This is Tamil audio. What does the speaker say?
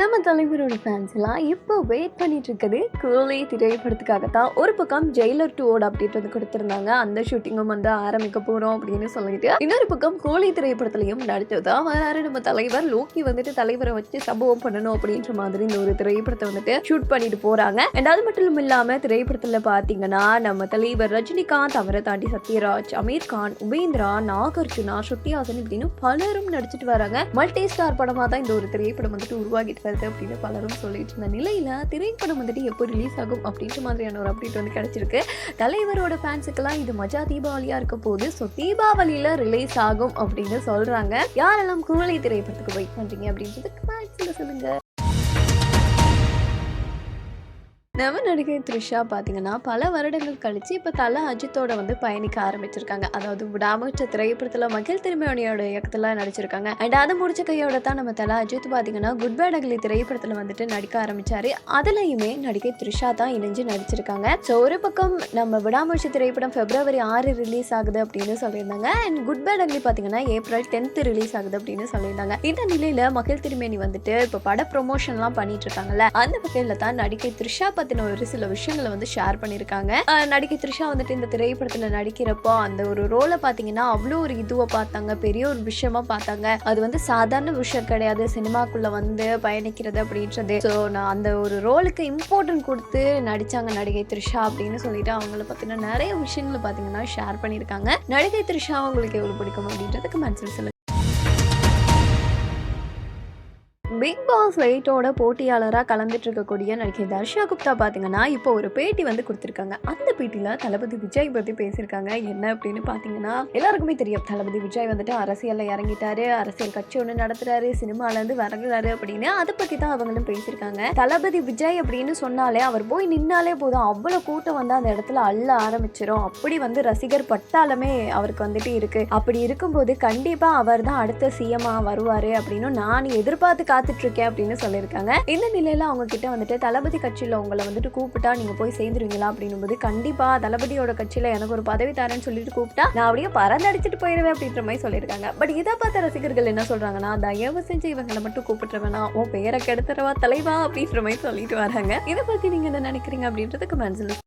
நம்ம தலைவரோட ஃபேன்ஸ் எல்லாம் இப்போ வெயிட் பண்ணிட்டு இருக்குது கூலி திரைப்படத்துக்காக தான் ஒரு பக்கம் ஜெயிலர் டூவோட அப்டேட் வந்து கொடுத்துருந்தாங்க. அந்த ஷூட்டிங்கும் வந்து ஆரம்பிக்க போறோம் அப்படின்னு சொல்லிட்டு. இன்னொரு பக்கம் கூலி திரைப்படத்திலையும் நடிச்சதுதான் வேற நம்ம தலைவர் லோக்கி வந்துட்டு தலைவரை வச்சு சம்பவம் பண்ணணும் அப்படின்ற மாதிரி இந்த ஒரு திரைப்படத்தை வந்துட்டு ஷூட் பண்ணிட்டு போறாங்க. அண்ட் அது மட்டும் இல்லாம திரைப்படத்துல பாத்தீங்கன்னா நம்ம தலைவர் ரஜினிகாந்த் அவரை தாண்டி சத்யராஜ் அமீர் கான் உபேந்திரா நாகார்ஜுனா ஸ்ருத்திஹாசன் இப்படின்னு பலரும் நடிச்சிட்டு வராங்க. மல்டி ஸ்டார் படமா தான் இந்த ஒரு திரைப்படம் வந்துட்டு உருவாகிட்டு வருது அப்படின்னு பலரும் சொல்லிட்டு இருந்த நிலையில திரைப்படம் வந்துட்டு எப்போ ரிலீஸ் ஆகும் அப்படின்ற மாதிரியான ஒரு அப்டேட் வந்து கிடைச்சிருக்கு. தலைவரோட ஃபேன்ஸுக்கெல்லாம் இது மஜா தீபாவளியா இருக்க போது ஸோ தீபாவளியில ரிலீஸ் ஆகும் அப்படின்னு சொல்றாங்க. யாரெல்லாம் கூலி திரைப்படத்துக்கு வெயிட் பண்ணுறீங்க அப்படின்றது மேக்ஸில் நம்ம நடிகை த்ரிஷா பார்த்தீங்கன்னா பல வருடங்கள் கழிச்சு இப்போ தலை அஜித்தோட வந்து பயணிக்க ஆரம்பிச்சிருக்காங்க. அதாவது விடாமச்ச திரைப்படத்தில் மகிழ் திருமணியோட இயக்கத்தில் நடிச்சிருக்காங்க. அண்ட் அதை முடிச்ச கையோட தான் நம்ம தலை அஜித் பார்த்தீங்கன்னா குட் பேட் அகலி திரைப்படத்தில் வந்துட்டு நடிக்க ஆரம்பிச்சாரு. அதுலேயுமே நடிகை த்ரிஷா தான் இணைஞ்சு நடிச்சிருக்காங்க. ஸோ ஒரு பக்கம் நம்ம விடாமூச்சி திரைப்படம் பிப்ரவரி ஆறு ரிலீஸ் ஆகுது அப்படின்னு சொல்லியிருந்தாங்க. அண்ட் குட் பேட் அகலி பார்த்தீங்கன்னா ஏப்ரல் டென்த் ரிலீஸ் ஆகுது அப்படின்னு சொல்லியிருந்தாங்க. இந்த நிலையில மகிழ் திருமேனி வந்துட்டு இப்போ பட ப்ரொமோஷன்லாம் பண்ணிட்டு இருக்காங்கல்ல அந்த வகையில் தான் நடிகை த்ரிஷா பத்தின ஒரு சில விஷயங்களை வந்து ஷேர் பண்ணியிருக்காங்க. நடிகை த்ரிஷா வந்துட்டு இந்த திரைப்படத்துல நடிக்கிறப்போ அந்த ஒரு ரோலை பார்த்தீங்கன்னா அவ்வளோ ஒரு இதுவை பார்த்தாங்க பெரிய ஒரு விஷயமா பார்த்தாங்க. அது வந்து சாதாரண விஷயம் கிடையாது. சினிமாக்குள்ள வந்து பயணிக்கிறது அப்படின்றது. ஸோ நான் அந்த ஒரு ரோலுக்கு இம்பார்ட்டன்ட் கொடுத்து நடிச்சாங்க நடிகை த்ரிஷா அப்படின்னு சொல்லிட்டு அவங்கள பத்தின நிறைய விஷயங்களை பார்த்தீங்கன்னா ஷேர் பண்ணியிருக்காங்க. நடிகை த்ரிஷா உங்களுக்கு எவ்வளவு பிடிக்கும் அப்படின்றது மனசில் பிக் பாஸ் எயிட்டோட போட்டியாளராக கலந்துட்டு இருக்கக்கூடிய நடிகை தர்ஷா குப்தா பார்த்தீங்கன்னா இப்போ ஒரு பேட்டி வந்து கொடுத்துருக்காங்க. அந்த பேட்டியில் தளபதி விஜய் பற்றி பேசியிருக்காங்க. என்ன அப்படின்னு பார்த்தீங்கன்னா எல்லாருக்குமே தெரியும். தளபதி விஜய் வந்துட்டு அரசியலில் இறங்கிட்டாரு. அரசியல் கட்சி ஒன்று நடத்துறாரு. சினிமாலேருந்து வரங்குறாரு அப்படின்னு அதை பற்றி தான் அவங்களும் பேசியிருக்காங்க. தளபதி விஜய் அப்படின்னு சொன்னாலே அவர் போய் நின்னாலே போதும். அவ்வளோ கூட்டம் வந்து அந்த இடத்துல அள்ள ஆரம்பிச்சிரும். அப்படி வந்து ரசிகர் பட்டாலுமே அவருக்கு வந்துட்டு இருக்கு. அப்படி இருக்கும்போது கண்டிப்பாக அவர் தான் அடுத்த சிஎம்மா வருவார் அப்படின்னு நான் எதிர்பார்த்து காத்து காத்துட்டு இருக்கேன் அப்படின்னு சொல்லியிருக்காங்க. இந்த நிலையில அவங்க கிட்ட வந்துட்டு தளபதி கட்சியில் உங்களை வந்துட்டு கூப்பிட்டா நீங்க போய் சேர்ந்துருவீங்களா அப்படின்னும் போது கண்டிப்பா தளபதியோட கட்சியில எனக்கு ஒரு பதவி தரேன்னு சொல்லிட்டு கூப்பிட்டா நான் அப்படியே பறந்தடிச்சிட்டு போயிடுவேன் அப்படின்ற மாதிரி சொல்லியிருக்காங்க. பட் இதை பார்த்த ரசிகர்கள் என்ன சொல்றாங்கன்னா தயவு செஞ்சு இவங்களை மட்டும் கூப்பிட்டுருவேனா உன் பேரை கெடுத்துறவா தலைவா அப்படின்ற மாதிரி சொல்லிட்டு வராங்க. இதை பத்தி நீங்க என்ன நினைக்கிறீங்க அப்படின்றதுக்கு மனசில்